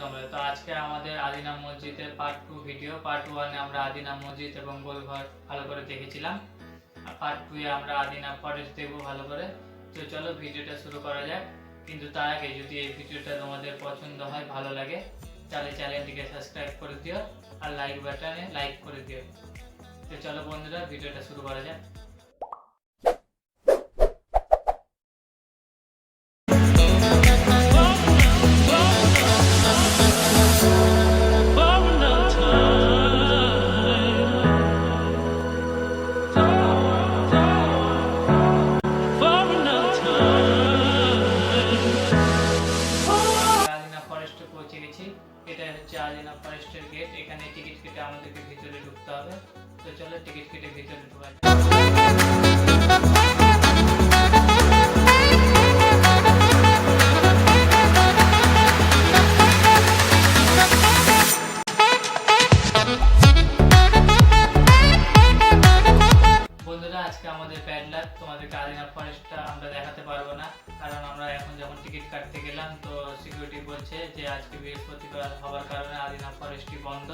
তোমরা তো আজকে আমাদের আদিনা মসজিদের পার্ট টু ভিডিও পার্ট ওয়ানে আমরা আদিনা মসজিদ এবং গোলঘর ভালো করে দেখেছিলাম। আর পার্ট টু এ আমরা আদিনা ফরেস্ট ভালো করে। তো চলো ভিডিওটা শুরু করা যাক। কিন্তু তার আগে যদি এই ভিডিওটা তোমাদের পছন্দ হয়, ভালো লাগে, তাহলে চ্যানেলটিকে সাবস্ক্রাইব করে দিও আর লাইক বাটনে লাইক করে দিও। তো চলো বন্ধুরা ভিডিওটা শুরু করা যাক। কেটে আমাদেরকে ভিতরে ঢুকতে হবে। তো চলো টিকিট কেটে ভিতরে ঢোকা ফরেস্টটা আমরা দেখাতে পারব না, কারণ আমরা এখন টিকিট কাটতে গেলাম, তো সিকিউরিটি বলছে যে আজকে বৃহস্পতিবার হওয়ার কারণে আদিনা ফরেস্টটি বন্ধ।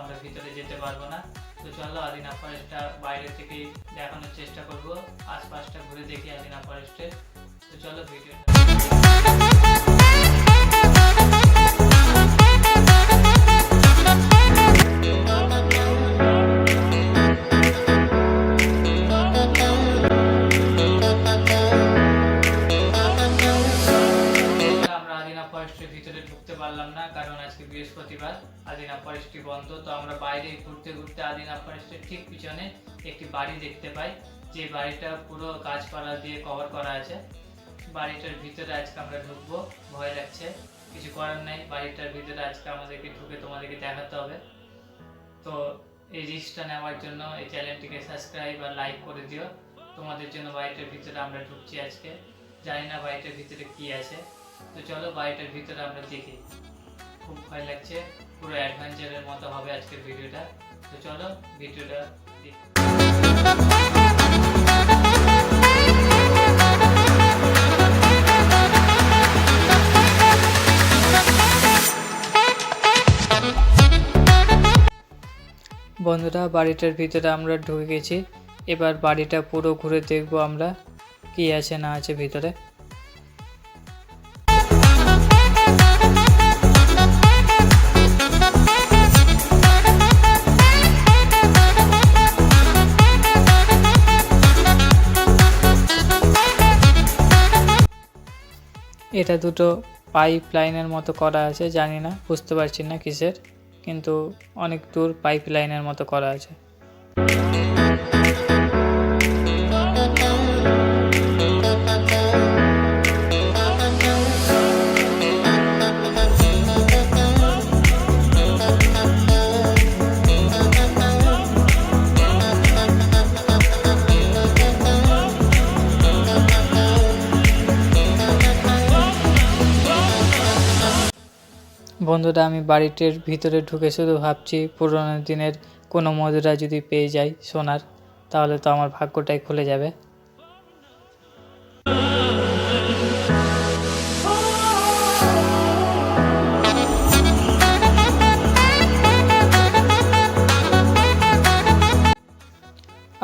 আমরা ভিতরে যেতে পারব না। তো চলো আদিনা ফরেস্টটা বাইরে থেকেই দেখানোর চেষ্টা করব। আশপাশটা ঘুরে দেখি আদিনা ফরেস্টের তো চলো ভিডিওটা কারণ আজকে বৃহস্পতিবার, আদিনা ফরেস্টটি বন্ধ, তো আমরা বাইরে ঘুরতে ঘুরতে আদিনা ফরেস্টের ঠিক পিছনে একটি বাড়ি দেখতে পাই। যে বাড়িটা পুরো গাছপালা দিয়ে কভার করা আছে। বাড়িটার ভিতরে আজকে আমরা ঢুকবো, ভয় লাগছে, কিছু করার নেই। বাড়িটার ভিতরে আজকে আমাদেরকে ঢুকে তোমাদেরকে দেখাতে হবে। তো এই রিস্কটা নেওয়ার জন্য এই চ্যানেলটিকে সাবস্ক্রাইব আর লাইক করে দিও। তোমাদের জন্য বাড়িটার ভিতরে আমরা ঢুকছি আজকে। জানি না বাড়িটার ভিতরে কি আছে। তো চলো বাড়িটার ভিতরে আমরা দেখি। খুব ভয় লাগছে, পুরো অ্যাডভেঞ্চারের মতো হবে আজকের ভিডিওটা তো চলো ভিডিওটা বন্ধুরা, বাড়িটার ভিতরে আমরা ঢুকে গেছি। এবার বাড়িটা পুরো ঘুরে দেখব আমরা, কি আছে না আছে ভিতরে। এটা দুটো পাইপ লাইনের মতো করা আছে, জানি না, বুঝতে পারছি না কিসের, কিন্তু অনেক দূর পাইপ লাইনের মতো করা আছে। বন্ধুরা, আমি বাড়িটির ভিতরে ঢুকে শুধু ভাবছি পুরোনো দিনের কোনো মধুরা যদি পেয়ে যাই সোনার, তাহলে তো আমার ভাগ্যটাই খুলে যাবে।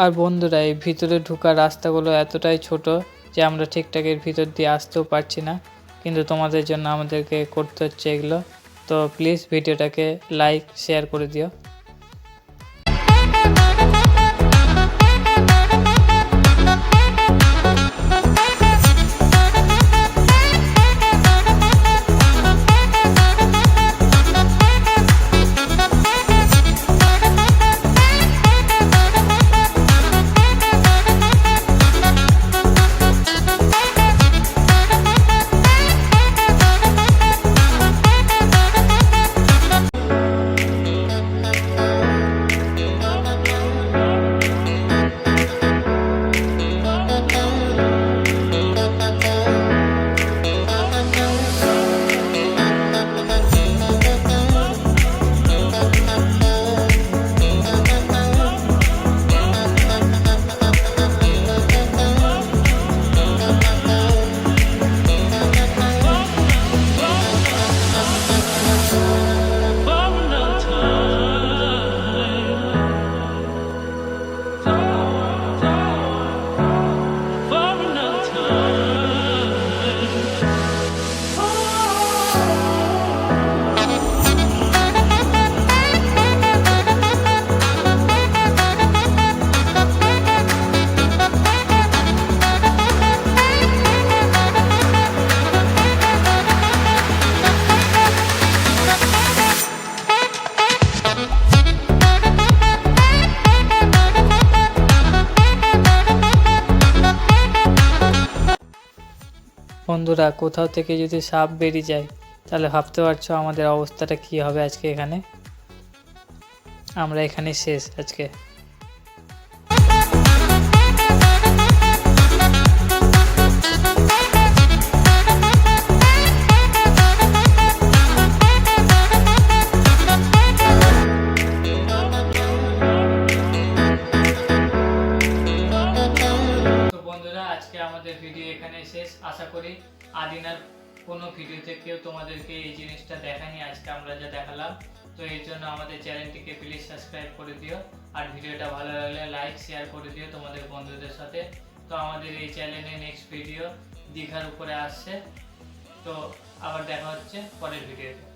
আর বন্ধুরা, এই ভিতরে ঢোকার রাস্তাগুলো এতটাই ছোট যে আমরা ঠিকঠাক এর ভিতর দিয়ে আসতেও পারছি না। কিন্তু তোমাদের জন্য আমাদেরকে করতে হচ্ছে এগুলো। তো প্লিজ ভিডিওটাকে লাইক শেয়ার করে দিও। বন্ধুরা, কোথাও থেকে যদি সাপ বেরিয়ে যায়, তাহলে ভাবতে পারছ আমাদের অবস্থাটা কি হবে আজকে এখানে? আমরা এখানে শেষ আজকে। শেষ আশা করি আদিনার কোনো ভিডিওতে কেউ তোমাদেরকে এই জিনিসটা দেখায়নি, আজকে আমরা যা দেখালাম। তো এই জন্য আমাদের চ্যানেলটিকে প্লিজ সাবস্ক্রাইব করে দিও, আর ভিডিওটা ভালো লাগলে লাইক শেয়ার করে দিও তোমাদের বন্ধুদের সাথে। তো আমাদের এই চ্যানেলে নেক্সট ভিডিও দীঘার উপরে আসছে। তো আবার দেখা হচ্ছে পরের ভিডিওতে